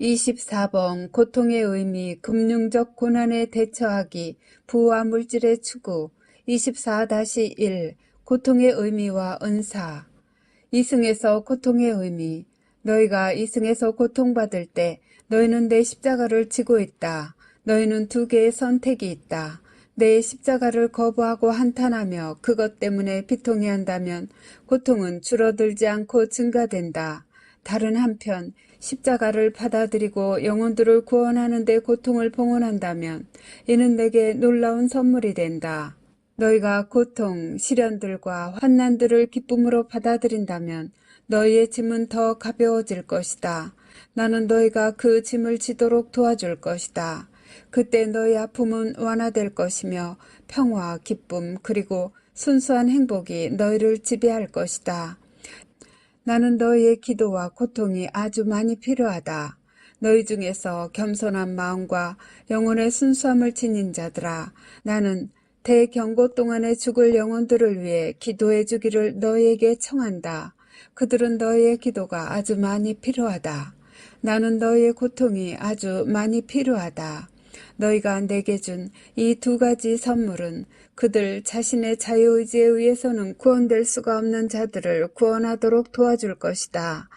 24번 고통의 의미 금융적 고난에 대처하기 부와 물질의 추구 24-1 고통의 의미와 은사 이승에서 고통의 의미 너희가 이승에서 고통받을 때 너희는 내 십자가를 지고 있다. 너희는 두 개의 선택이 있다. 내 십자가를 거부하고 한탄하며 그것 때문에 비통해 한다면 고통은 줄어들지 않고 증가된다. 다른 한편 십자가를 받아들이고 영혼들을 구원하는 데 고통을 봉헌한다면 이는 내게 놀라운 선물이 된다. 너희가 고통, 시련들과 환난들을 기쁨으로 받아들인다면 너희의 짐은 더 가벼워질 것이다. 나는 너희가 그 짐을 지도록 도와줄 것이다. 그때 너희 아픔은 완화될 것이며 평화, 기쁨, 그리고 순수한 행복이 너희를 지배할 것이다. 나는 너희의 기도와 고통이 아주 많이 필요하다. 너희 중에서 겸손한 마음과 영혼의 순수함을 지닌 자들아, 나는 대경고 동안에 죽을 영혼들을 위해 기도해 주기를 너희에게 청한다. 그들은 너희의 기도가 아주 많이 필요하다. 나는 너희의 고통이 아주 많이 필요하다. 너희가 내게 준 이 두 가지 선물은 그들 자신의 자유의지에 의해서는 구원될 수가 없는 자들을 구원하도록 도와줄 것이다.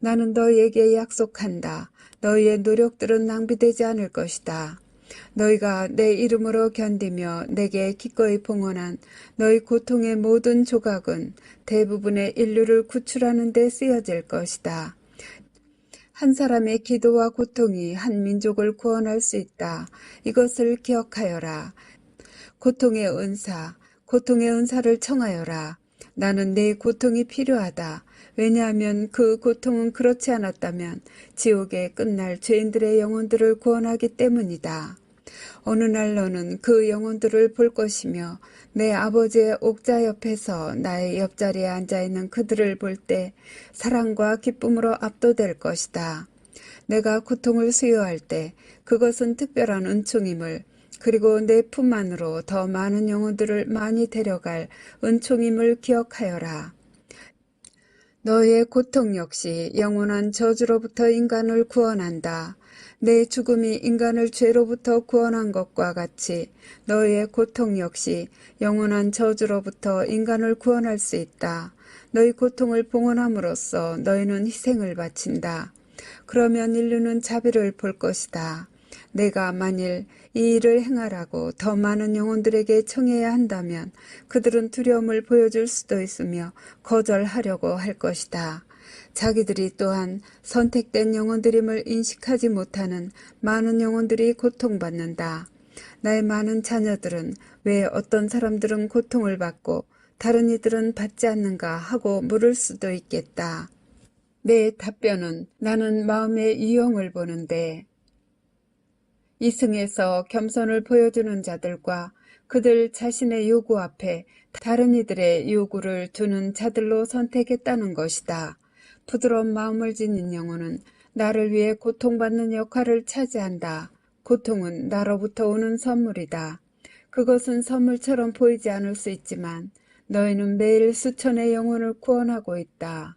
나는 너희에게 약속한다. 너희의 노력들은 낭비되지 않을 것이다. 너희가 내 이름으로 견디며 내게 기꺼이 봉헌한 너희 고통의 모든 조각은 대부분의 인류를 구출하는 데 쓰여질 것이다. 한 사람의 기도와 고통이 한 민족을 구원할 수 있다. 이것을 기억하여라. 고통의 은사, 고통의 은사를 청하여라. 나는 내 고통이 필요하다. 왜냐하면 그 고통은 그렇지 않았다면 지옥에 끝날 죄인들의 영혼들을 구원하기 때문이다. 어느 날 너는 그 영혼들을 볼 것이며 내 아버지의 옥자 옆에서 나의 옆자리에 앉아 있는 그들을 볼 때 사랑과 기쁨으로 압도될 것이다. 내가 고통을 수여할 때 그것은 특별한 은총임을 그리고 내 품 안으로 더 많은 영혼들을 많이 데려갈 은총임을 기억하여라. 너의 고통 역시 영원한 저주로부터 인간을 구원한다. 내 죽음이 인간을 죄로부터 구원한 것과 같이 너의 고통 역시 영원한 저주로부터 인간을 구원할 수 있다. 너희 고통을 봉헌함으로써 너희는 희생을 바친다. 그러면 인류는 자비를 볼 것이다. 내가 만일 이 일을 행하라고 더 많은 영혼들에게 청해야 한다면 그들은 두려움을 보여줄 수도 있으며 거절하려고 할 것이다. 자기들이 또한 선택된 영혼들임을 인식하지 못하는 많은 영혼들이 고통받는다. 나의 많은 자녀들은 왜 어떤 사람들은 고통을 받고 다른 이들은 받지 않는가 하고 물을 수도 있겠다. 내 답변은 나는 마음의 유형을 보는데 이승에서 겸손을 보여주는 자들과 그들 자신의 요구 앞에 다른 이들의 요구를 두는 자들로 선택했다는 것이다. 부드러운 마음을 지닌 영혼은 나를 위해 고통받는 역할을 차지한다. 고통은 나로부터 오는 선물이다. 그것은 선물처럼 보이지 않을 수 있지만 너희는 매일 수천의 영혼을 구원하고 있다.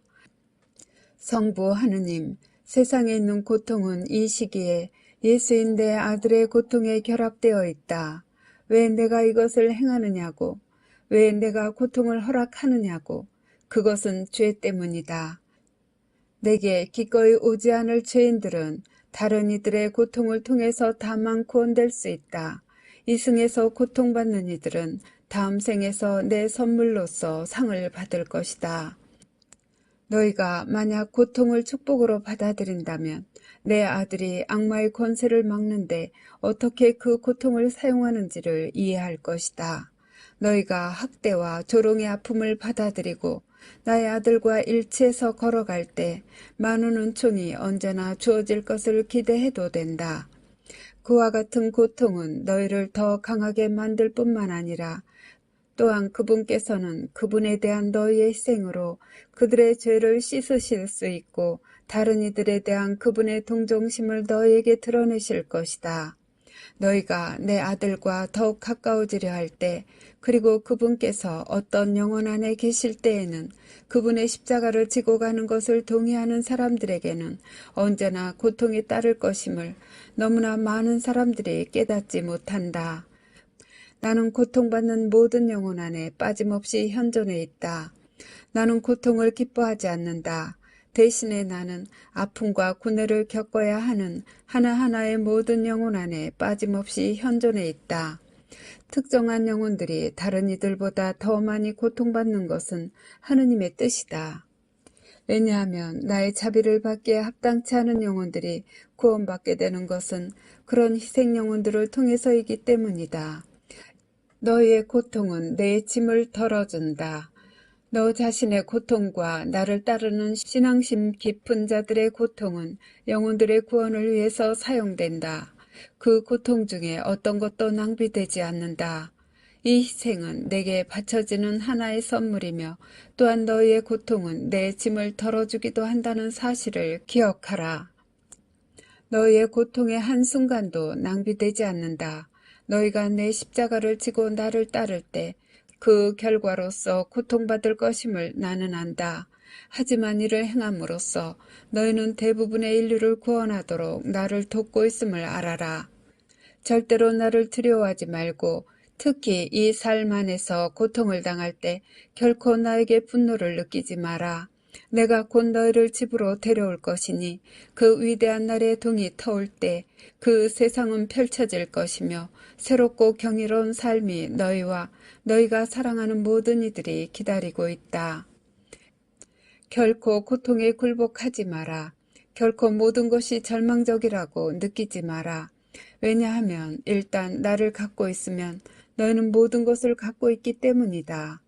성부 하느님, 세상에 있는 고통은 이 시기에 예수인 내 아들의 고통에 결합되어 있다. 왜 내가 이것을 행하느냐고, 왜 내가 고통을 허락하느냐고, 그것은 죄 때문이다. 내게 기꺼이 오지 않을 죄인들은 다른 이들의 고통을 통해서 다만 구원될 수 있다. 이승에서 고통받는 이들은 다음 생에서 내 선물로서 상을 받을 것이다. 너희가 만약 고통을 축복으로 받아들인다면 내 아들이 악마의 권세를 막는데 어떻게 그 고통을 사용하는지를 이해할 것이다. 너희가 학대와 조롱의 아픔을 받아들이고 나의 아들과 일치해서 걸어갈 때 많은 은총이 언제나 주어질 것을 기대해도 된다. 그와 같은 고통은 너희를 더 강하게 만들 뿐만 아니라 또한 그분께서는 그분에 대한 너희의 희생으로 그들의 죄를 씻으실 수 있고 다른 이들에 대한 그분의 동정심을 너희에게 드러내실 것이다. 너희가 내 아들과 더욱 가까워지려 할 때 그리고 그분께서 어떤 영혼 안에 계실 때에는 그분의 십자가를 지고 가는 것을 동의하는 사람들에게는 언제나 고통이 따를 것임을 너무나 많은 사람들이 깨닫지 못한다. 나는 고통받는 모든 영혼 안에 빠짐없이 현존해 있다. 나는 고통을 기뻐하지 않는다. 대신에 나는 아픔과 고뇌를 겪어야 하는 하나하나의 모든 영혼 안에 빠짐없이 현존해 있다. 특정한 영혼들이 다른 이들보다 더 많이 고통받는 것은 하느님의 뜻이다. 왜냐하면 나의 자비를 받기에 합당치 않은 영혼들이 구원받게 되는 것은 그런 희생 영혼들을 통해서이기 때문이다. 너희의 고통은 내 짐을 덜어준다. 너 자신의 고통과 나를 따르는 신앙심 깊은 자들의 고통은 영혼들의 구원을 위해서 사용된다. 그 고통 중에 어떤 것도 낭비되지 않는다. 이 희생은 내게 바쳐지는 하나의 선물이며 또한 너희의 고통은 내 짐을 덜어주기도 한다는 사실을 기억하라. 너희의 고통의 한순간도 낭비되지 않는다. 너희가 내 십자가를 지고 나를 따를 때 그 결과로서 고통받을 것임을 나는 안다. 하지만 이를 행함으로써 너희는 대부분의 인류를 구원하도록 나를 돕고 있음을 알아라. 절대로 나를 두려워하지 말고 특히 이 삶 안에서 고통을 당할 때 결코 나에게 분노를 느끼지 마라. 내가 곧 너희를 집으로 데려올 것이니 그 위대한 날의 동이 터올 때 그 세상은 펼쳐질 것이며 새롭고 경이로운 삶이 너희와 너희가 사랑하는 모든 이들이 기다리고 있다. 결코 고통에 굴복하지 마라. 결코 모든 것이 절망적이라고 느끼지 마라. 왜냐하면 일단 나를 갖고 있으면 너희는 모든 것을 갖고 있기 때문이다.